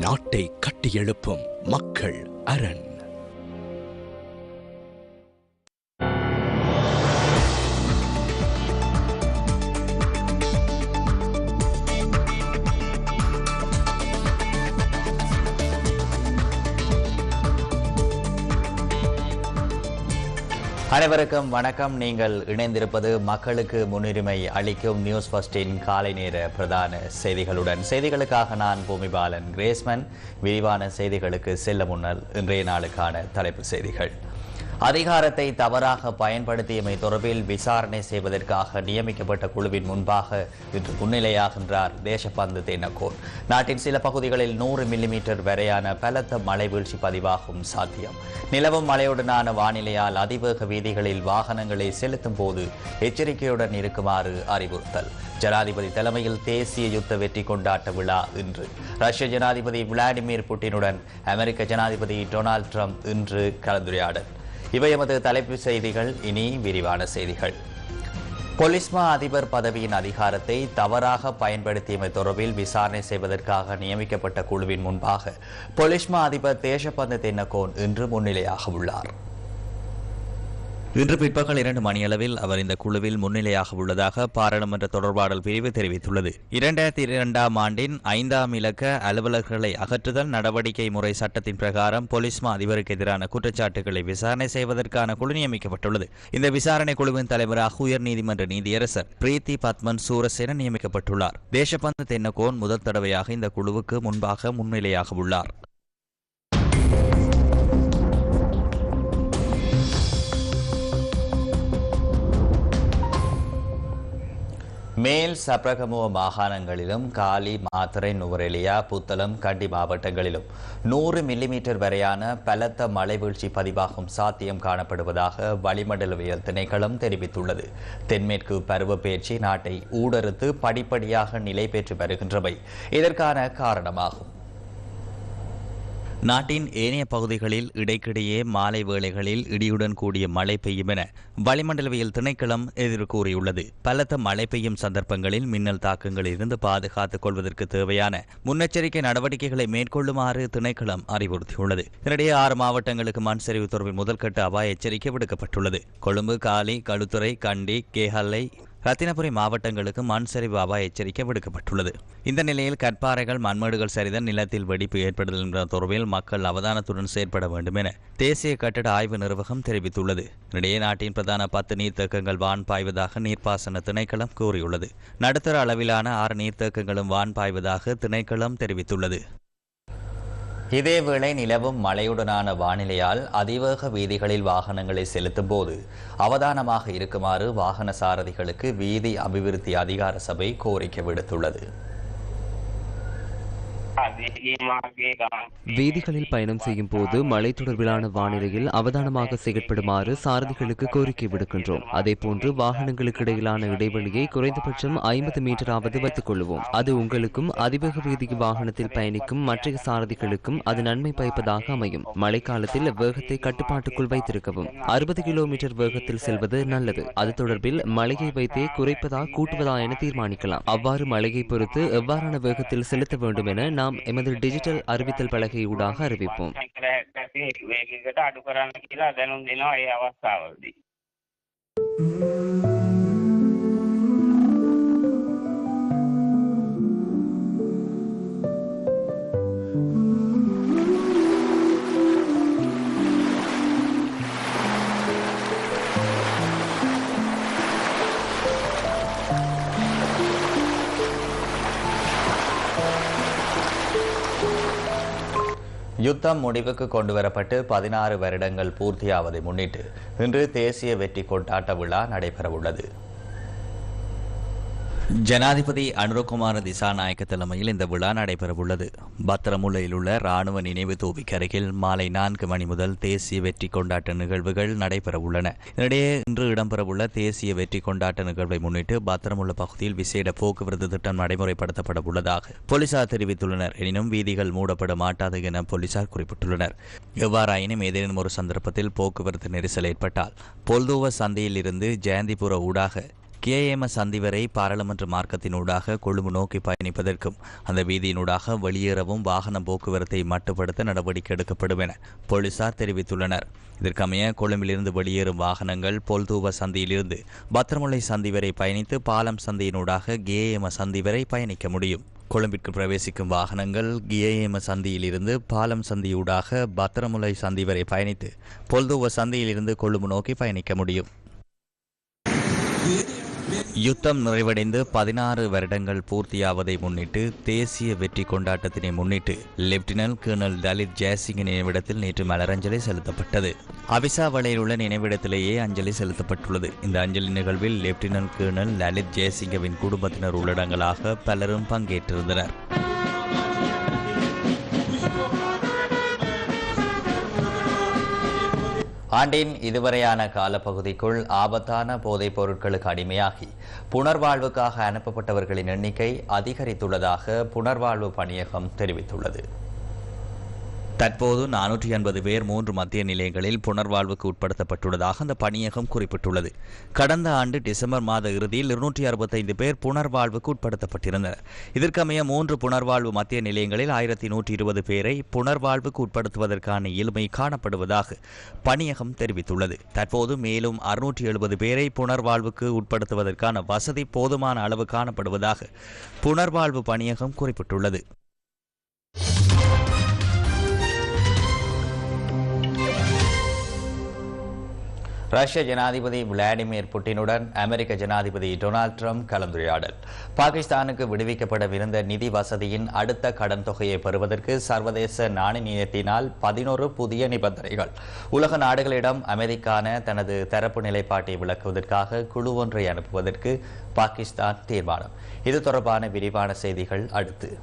நாட்டை கட்டியெழுப்பும் மக்கள் அரண். அனைவருக்கும் வணக்கம். நீங்கள் இணைந்திருப்பது மக்களுக்கு முன்னுரிமை அளிக்கும் நியூஸ் ஃபர்ஸ்டின் காலை நேர பிரதான செய்திகளுடன். செய்திகளுக்காக நான் பூமிபாலன் கிரேஸ்மன். விரிவான செய்திகளுக்கு செல்ல முன்னர் இன்றைய நாளுக்கான தலைப்பு செய்திகள். அதிகாரத்தை தவறாக பயன்படுத்தியமை தொடர்பில் விசாரணை செய்வதற்காக நியமிக்கப்பட்ட குழுவின் முன்பாக இன்று முன்னிலையாகின்றார் தேசபந்து தேனகோர் நாட்டின் சில பகுதிகளில் நூறு மில்லிமீட்டர் வரையான பலத்த மழை வீழ்ச்சி பதிவாகும் சாத்தியம். நிலவும் மழையுடனான வானிலையால் அதிவேக வீதிகளில் வாகனங்களை செலுத்தும் போது எச்சரிக்கையுடன் இருக்குமாறு அறிவுறுத்தல். ஜனாதிபதி தலைமையில் தேசிய யுத்த வெற்றி கொண்டாட்ட விழா இன்று. ரஷ்ய ஜனாதிபதி விளாடிமிர் புட்டினுடன் அமெரிக்க ஜனாதிபதி டொனால்ட் ட்ரம்ப் இன்று கலந்துரையாடல். இவை எமது தலைப்பு செய்திகள். இனி விரிவான செய்திகள். பொலிஸ்மா அதிபர் பதவியின் அதிகாரத்தை தவறாக பயன்படுத்தியமை தொடர்பில் விசாரணை செய்வதற்காக நியமிக்கப்பட்ட குழுவின் முன்பாக பொலிஸ்மா அதிபர் தேசபந்து தென்னகோன் இன்று முன்னிலையாக உள்ளார். இன்று பிற்பகல் இரண்டு மணியளவில் அவர் இந்த குழுவில் முன்னிலையாக உள்ளதாக பாராளுமன்ற தொடர்பாடல் பிரிவு தெரிவித்துள்ளது. இரண்டாயிரத்தி இரண்டாம் ஆண்டின் ஐந்தாம் இலக்க அலுவலர்களை அகற்றுதல் நடவடிக்கை முறை சட்டத்தின் பிரகாரம் பொலிஸ்மா அதிபருக்கு எதிரான குற்றச்சாட்டுகளை விசாரணை செய்வதற்கான குழு நியமிக்கப்பட்டுள்ளது. இந்த விசாரணை குழுவின் தலைவராக உயர்நீதிமன்ற நீதியரசர் பிரீத்தி பத்மன் சூரசேன நியமிக்கப்பட்டுள்ளார். தேசபந்து தென்னகோன் முதல் தடவையாக இந்த குழுவுக்கு முன்பாக முன்னிலையாக உள்ளார். மேல் சப்ரகமுவ மாகாணங்களிலும் காலி மாத்திரை நுவரெலியா புத்தளம் கண்டி மாவட்டங்களிலும் நூறு மில்லிமீட்டர் வரையான பலத்த மழை வீழ்ச்சி பதிவாகும் சாத்தியம் காணப்படுவதாக வளிமண்டலவியல் திணைக்களம் தெரிவித்துள்ளது. தென்மேற்கு பருவப்பெயர்ச்சி நாட்டை ஊடறுத்து படிப்படியாக நிலை பெற்று வருகின்றவை இதற்கான காரணமாகும். நாட்டின் ஏனைய பகுதிகளில் இடைக்கிடையே மாலை வேளைகளில் இடியுடன் கூடிய மழை பெய்யும் என வளிமண்டலவியல் திணைக்களம் எதிர்கூறியுள்ளது பலத்த மழை பெய்யும் சந்தர்ப்பங்களில் மின்னல் தாக்கங்களில் இருந்து பாதுகாத்துக் கொள்வதற்கு தேவையான முன்னெச்சரிக்கை நடவடிக்கைகளை மேற்கொள்ளுமாறு திணைக்களம் அறிவுறுத்தியுள்ளது. இதனிடையே ஆறு மாவட்டங்களுக்கு மண் சரிவு தொடர்பில் முதல்கட்ட அபாய எச்சரிக்கை விடுக்கப்பட்டுள்ளது. கொழும்பு காலி களுத்துறை கண்டி கேஹல்லை ரத்தினபுரி மாவட்டங்களுக்கு மண் சரிவு அபாய எச்சரிக்கை விடுக்கப்பட்டுள்ளது. இந்த நிலையில் கற்பாறைகள் மண்மேடுகள் சரிதல் நிலத்தில் வெடிப்பு ஏற்படுதல் என்ற தொடர்பில் மக்கள் அவதானத்துடன் செயற்பட வேண்டும் என தேசிய கட்டட ஆய்வு நிர்வாகம் தெரிவித்துள்ளது. இடையே நாட்டின் பிரதான பத்து நீர்த்தேக்கங்கள் வான் பாய்வதாக நீர்ப்பாசன திணைக்களம் கூறியுள்ளது. நடுத்தர அளவிலான ஆறு நீர்த்தேக்கங்களும் வான் பாய்வதாக திணைக்களம் தெரிவித்துள்ளது. இதேவேளை நிலவும் மழையுடனான வானிலையால் அதிவேக வீதிகளில் வாகனங்களை செலுத்தும் போது அவதானமாக இருக்குமாறு வாகன சாரதிகளுக்கு வீதி அபிவிருத்தி அதிகார சபை கோரிக்கை விடுத்துள்ளது. வீதிகளில் பயணம் செய்யும் போது மழை தொடர்பிலான வானிலையில் அவதானமாக செயற்படுமாறு சாரதிகளுக்கு கோரிக்கை விடுக்கின்றோம். அதேபோன்று வாகனங்களுக்கு இடையிலான இடைவெளியை குறைந்தபட்சம் ஐம்பது மீட்டராவது வைத்துக் கொள்வோம் அது உங்களுக்கும் அதிவேக வீதி வாகனத்தில் பயணிக்கும் மற்ற சாரதிகளுக்கும் அது நன்மை பயப்பதாக அமையும். மழைக்காலத்தில் வேகத்தை கட்டுப்பாட்டுக்குள் வைத்திருக்கவும். அறுபது கிலோமீட்டர் வேகத்தில் செல்வது நல்லது. அது தொடர்பில் மழையை வைத்தே குறைப்பதா கூட்டுவதா என தீர்மானிக்கலாம். அவ்வாறு மழையை பொறுத்து எவ்வாறான வேகத்தில் செலுத்த வேண்டும் என நாம் எமது டிஜிட்டல் அறிவித்தல் பலகை ஊடாக அறிவிப்போம் වේගකට අඩු කරන්න කියලා දැනුම් දෙනවා ඒ අවස්ථාවලදී. யுத்தம் முடிவுக்கு கொண்டுவரப்பட்டு பதினாறு வருடங்கள் பூர்த்தியாவதை முன்னிட்டு இன்று தேசிய வெற்றி கொண்டாட்ட விழா நடைபெறவுள்ளது. ஜனாதிபதி அனுரகுமார திசாநாயக்க தலைமையில் இந்த விழா நடைபெறவுள்ளது. பத்திரமுல்லையில் உள்ள ராணுவ நினைவு தூவிக்கு அருகில் மாலை நான்கு மணி முதல் தேசிய வெற்றி கொண்டாட்ட நிகழ்வுகள் நடைபெறவுள்ளன. இதனிடையே இன்று இடம்பெறவுள்ள தேசிய வெற்றி கொண்டாட்ட நிகழ்வை முன்னிட்டு பத்திரமுள்ள பகுதியில் விசேட போக்குவரத்து திட்டம் நடைமுறைப்படுத்தப்பட உள்ளதாக போலீசார் தெரிவித்துள்ளனர். எனினும் வீதிகள் மூடப்பட மாட்டாது என போலீசார் குறிப்பிட்டுள்ளனர். எவ்வாறாயினும் ஏதேனும் ஒரு சந்தர்ப்பத்தில் போக்குவரத்து நெரிசல் ஏற்பட்டால் பொல்தோவ சந்தையில் இருந்து ஜெயந்திபுர ஊடாக கேஎம் சந்தி வரை பாராளுமன்ற மார்க்கத்தினூடாக கொழும்பு நோக்கி பயணிப்பதற்கும் அந்த வீதியினூடாக வெளியேறவும் வாகன போக்குவரத்தை மட்டுப்படுத்த நடவடிக்கை எடுக்கப்படும் என போலீசார் தெரிவித்துள்ளனர். இதற்கமைய கொழும்பிலிருந்து வெளியேறும் வாகனங்கள் பொல்தூவ சந்தியிலிருந்து பத்திரமுல்லை சந்தி வரை பயணித்து பாலம் சந்தியினூடாக கேஎம் சந்தி வரை பயணிக்க முடியும். கொழும்பிற்கு பிரவேசிக்கும் வாகனங்கள் கிஏஎம் சந்தியிலிருந்து பாலம் சந்தியூடாக பத்திரமுலை சந்தி வரை பயணித்து பொல்துவ சந்தியிலிருந்து கொழும்பு நோக்கி பயணிக்க முடியும். யுத்தம் நிறைவடைந்து பதினாறு வருடங்கள் பூர்த்தியாவதை முன்னிட்டு தேசிய வெற்றி கொண்டாட்டத்தினை முன்னிட்டு லெப்டினன்ட் கர்னல் தலித் ஜெயசிங்கின் நினைவிடத்தில் நேற்று மலரஞ்சலி செலுத்தப்பட்டது. அவிசாவளையில் உள்ள நினைவிடத்திலேயே அஞ்சலி செலுத்தப்பட்டுள்ளது. இந்த அஞ்சலி நிகழ்வில் லெப்டினன்ட் கர்னல் லலித் ஜெயசிங்கவின் குடும்பத்தினர் உள்ளடங்களாக பலரும் பங்கேற்றிருந்தனர். ஆண்டின் இதுவரையான காலப்பகுதிக்குள் ஆபத்தான போதைப் பொருட்களுக்கு அடிமையாகி புனர்வாழ்வுக்காக அனுப்பப்பட்டவர்களின் எண்ணிக்கை அதிகரித்துள்ளதாக புனர்வாழ்வு பணியகம் தெரிவித்துள்ளது. தற்போது நானூற்றி எண்பது பேர் மூன்று மத்திய நிலையங்களில் புனர்வாழ்வுக்கு உட்படுத்தப்பட்டுள்ளதாக அந்த பணியகம் குறிப்பிட்டுள்ளது. கடந்த ஆண்டு டிசம்பர் மாத இறுதியில் இருநூற்றி அறுபத்தைந்து பேர் புனர்வாழ்வுக்கு உட்படுத்தப்பட்டிருந்தனர். இதற்கமைய மூன்று புனர்வாழ்வு மத்திய நிலையங்களில் ஆயிரத்தி நூற்றி இருபது பேரை புனர்வாழ்வுக்கு உட்படுத்துவதற்கான இயலுமை காணப்படுவதாக பணியகம் தெரிவித்துள்ளது. தற்போது மேலும் அறுநூற்றி எழுபது பேரை புனர்வாழ்வுக்கு உட்படுத்துவதற்கான வசதி போதுமான அளவு காணப்படுவதாக புனர்வாழ்வு பணியகம் குறிப்பிட்டுள்ளது. ரஷ்ய ஜனாதிபதி விளாடிமிர் புட்டினுடன் அமெரிக்க ஜனாதிபதி டொனால்ட் ட்ரம்ப் கலந்துரையாடல். பாகிஸ்தானுக்கு விடுவிக்கப்படவிருந்த நிதி வசதியின் அடுத்த கடன் தொகையை பெறுவதற்கு சர்வதேச நாணயத்தினால் பதினோரு புதிய நிபந்தனைகள். உலக நாடுகளிடம் அமெரிக்கான தனது தரப்பு நிலைப்பாட்டை விளக்குவதற்காக குழு ஒன்றை அனுப்புவதற்கு பாகிஸ்தான் தீர்மானம். இது தொடர்பான விரிவான செய்திகள் அடுத்து.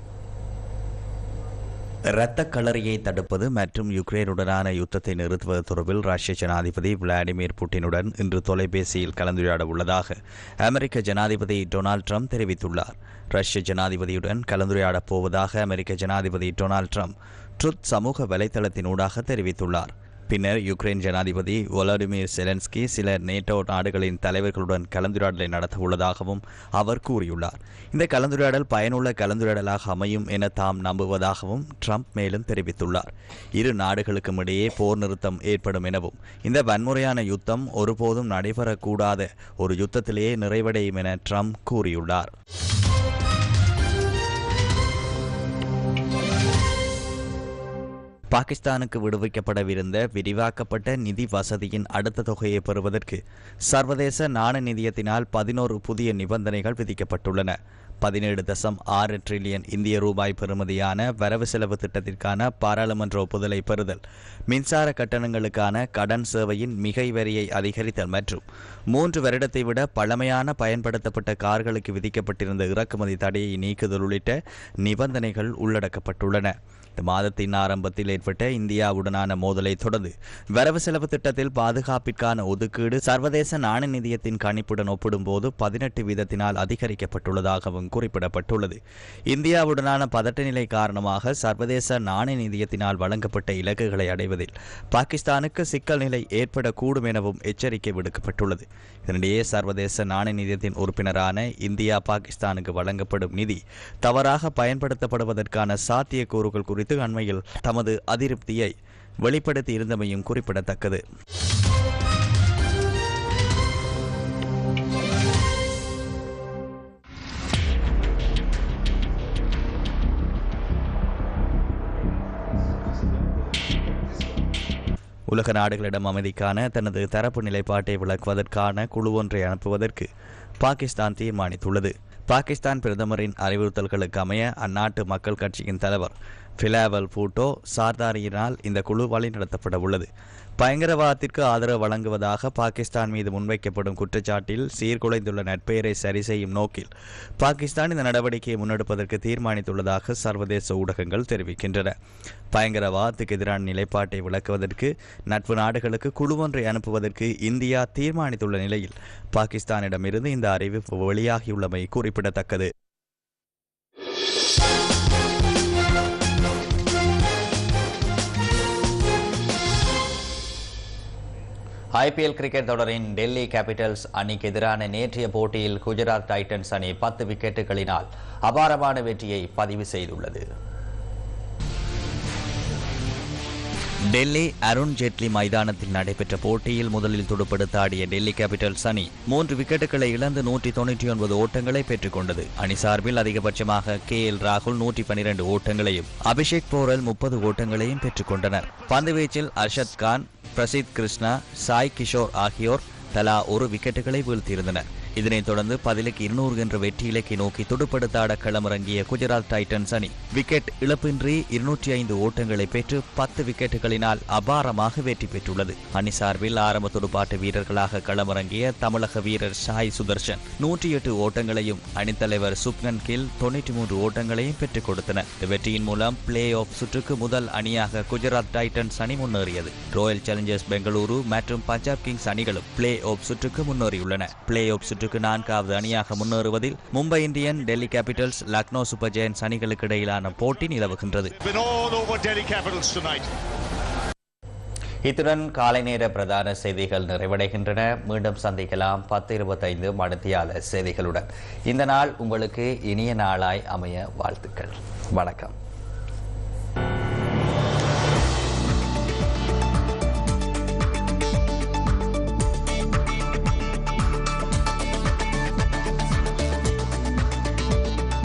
இரத்த களரியை தடுப்பது மற்றும் யுக்ரைனுடனான யுத்தத்தை நிறுத்துவது தொடர்பில் ரஷ்ய ஜனாதிபதி விளாடிமிர் புட்டினுடன் இன்று தொலைபேசியில் கலந்துரையாட உள்ளதாக அமெரிக்க ஜனாதிபதி டொனால்ட் ட்ரம்ப் தெரிவித்துள்ளார். ரஷ்ய ஜனாதிபதியுடன் கலந்துரையாடப் போவதாக அமெரிக்க ஜனாதிபதி டொனால்ட் ட்ரம்ப் ட்ருத் சமூக வலைதளத்தினூடாக தெரிவித்துள்ளார். பின்னர் யுக்ரைன் ஜனாதிபதி ஒலாடிமிர் செலன்ஸ்கி சில நேட்டோ நாடுகளின் தலைவர்களுடன் கலந்துரையாடலை நடத்த உள்ளதாகவும் அவர் கூறியுள்ளார். இந்த கலந்துரையாடல் பயனுள்ள கலந்துரையாடலாக அமையும் என தாம் நம்புவதாகவும் ட்ரம்ப் மேலும் தெரிவித்துள்ளார். இரு நாடுகளுக்கும் இடையே போர் நிறுத்தம் ஏற்படும் எனவும் இந்த வன்முறையான யுத்தம் ஒருபோதும் நடைபெறக்கூடாத ஒரு யுத்தத்திலேயே நிறைவடையும் என ட்ரம்ப் கூறியுள்ளார். பாகிஸ்தானுக்கு விடுவிக்கப்படவிருந்த விரிவாக்கப்பட்ட நிதி வசதியின் அடுத்த தொகையை பெறுவதற்கு சர்வதேச நாணய நிதியத்தினால் பதினோரு புதிய நிபந்தனைகள் விதிக்கப்பட்டுள்ளன. பதினேழு தசம் ஆறு டிரில்லியன் இந்திய ரூபாய் பெறுமதியான வரவு செலவு திட்டத்திற்கான பாராளுமன்ற ஒப்புதலை பெறுதல். மின்சார கட்டணங்களுக்கான கடன் சேவையின் மிகை வரியை அதிகரித்தல் மற்றும் மூன்று வருடத்தை விட பழமையான பயன்படுத்தப்பட்ட கார்களுக்கு விதிக்கப்பட்டிருந்த இறக்குமதி தடையை நீக்குதல் உள்ளிட்ட நிபந்தனைகள் உள்ளடக்கப்பட்டுள்ளன. இந்த மாதத்தின் ஆரம்பத்தில் ஏற்பட்ட இந்தியாவுடனான மோதலை தொடர்ந்து வரவு செலவு திட்டத்தில் பாதுகாப்பிற்கான ஒதுக்கீடு சர்வதேச நாணய நிதியத்தின் கணிப்புடன் ஒப்பிடும்போது பதினெட்டு வீதத்தினால் அதிகரிக்கப்பட்டுள்ளதாகவும் குறிப்பிடப்பட்டுள்ளது. இந்தியாவுடனான பதட்ட நிலை காரணமாக சர்வதேச நாணய நிதியத்தினால் வழங்கப்பட்ட இலக்குகளை அடைவதில் பாகிஸ்தானுக்கு சிக்கல் நிலை ஏற்படக்கூடும் எனவும் எச்சரிக்கை விடுக்கப்பட்டுள்ளது. இதனிடையே சர்வதேச நாணய நிதியத்தின் உறுப்பினரான இந்தியா பாகிஸ்தானுக்கு வழங்கப்படும் நிதி தவறாக பயன்படுத்தப்படுவதற்கான சாத்தியக்கூறுகள் குறித்து அண்மையில் தமது அதிருப்தியை வெளிப்படுத்தி இருந்தமையும் குறிப்பிடத்தக்கது. உலக நாடுகளிடம் அமைதிக்கான தனது தரப்பு நிலைப்பாட்டை விளக்குவதற்கான குழு ஒன்றை அனுப்புவதற்கு பாகிஸ்தான் தீர்மானித்துள்ளது. பாகிஸ்தான் பிரதமரின் அறிவுறுத்தல்களுக்கு அமைய அந்நாட்டு மக்கள் கட்சியின் தலைவர் ஃபிலாவல் பூட்டோ சார்தாரியினால் இந்த குழு வழிநடத்தப்பட உள்ளது பயங்கரவாதத்திற்கு ஆதரவு வழங்குவதாக பாகிஸ்தான் மீது முன்வைக்கப்படும் குற்றச்சாட்டில் சீர்குலைந்துள்ள நட்பெயரை சரி செய்யும் நோக்கில் பாகிஸ்தான் இந்த நடவடிக்கையை முன்னெடுப்பதற்கு தீர்மானித்துள்ளதாக சர்வதேச ஊடகங்கள் தெரிவிக்கின்றன பயங்கரவாதத்துக்கு எதிரான நிலைப்பாட்டை விளக்குவதற்கு நட்பு நாடுகளுக்கு குழு ஒன்றை அனுப்புவதற்கு இந்தியா தீர்மானித்துள்ள நிலையில் பாகிஸ்தானிடமிருந்து இந்த அறிவிப்பு வெளியாகியுள்ளமை குறிப்பிடத்தக்கது. ஐபிஎல் கிரிக்கெட் தொடரின் டெல்லி கேபிட்டல்ஸ் அணிக்கு எதிரான நேற்றைய போட்டியில் குஜராத் டைட்டன்ஸ் அணி பத்து விக்கெட்டுகளினால் அபாரமான வெற்றியை பதிவு செய்துள்ளது. டெல்லி அருண் ஜேட்லி மைதானத்தில் நடைபெற்ற போட்டியில் முதலில் துடுப்படுத்த ஆடிய டெல்லி கேபிட்டல்ஸ் அணி மூன்று விக்கெட்டுகளை இழந்து நூற்றி தொண்ணூற்றி ஒன்பது ஓட்டங்களை பெற்றுக் கொண்டது. அணி சார்பில் அதிகபட்சமாக கே எல் ராகுல் நூற்றி பனிரெண்டு ஓட்டங்களையும் அபிஷேக் போரல் முப்பது ஓட்டங்களையும் பெற்றுக் கொண்டனர். பந்துவீச்சில் அர்ஷத் கான் பிரசித் கிருஷ்ணா சாய் கிஷோர் ஆகியோர் தலா ஒரு விக்கெட்டுகளை வீழ்த்தியிருந்தனர். இதனைத் தொடர்ந்து பதிலுக்கு இருநூறு என்ற வெற்றி இலக்கை நோக்கி துடுப்படுத்தாட களமிறங்கிய குஜராத் டைட்டன்ஸ் அணி விக்கெட் இழப்பின்றி இருநூற்றி ஐந்து ஓட்டங்களை பெற்று பத்து விக்கெட்டுகளினால் அபாரமாக வெற்றி பெற்றுள்ளது. அணி சார்பில் ஆரம்ப துடுப்பாட்ட வீரர்களாக களமிறங்கிய தமிழக வீரர் சாய் சுதர்ஷன் நூற்றி எட்டு ஓட்டங்களையும் அணித்தலைவர் சுப்னன் கில் தொண்ணூற்றி மூன்று ஓட்டங்களையும் பெற்றுக் கொடுத்தனர். இந்த வெற்றியின் மூலம் பிளே ஆஃப் சுற்றுக்கு முதல் அணியாக குஜராத் டைட்டன்ஸ் அணி முன்னேறியது. ராயல் சேலஞ்சர்ஸ் பெங்களூரு மற்றும் பஞ்சாப் கிங்ஸ் அணிகளும் பிளே ஆஃப் சுற்றுக்கு முன்னேறியுள்ளன. பிளே ஆஃப் சுற்று சுற்றுக்கு நான்காவது அணியாக முன்னேறுவதில் Mumbai Indian Delhi capitals Lucknow super giants அணிகளுக்கு இடையிலான போட்டி நிலவுகின்றது. இத்துடன் காலை நேர பிரதான செய்திகள் நிறைவடைகின்றன. மீண்டும் சந்திக்கலாம் பத்து இருபத்தைந்து மணித்தியால செய்திகளுடன். இந்த நாள் உங்களுக்கு இனிய நாளாய் அமைய வாழ்த்துக்கள். வணக்கம்.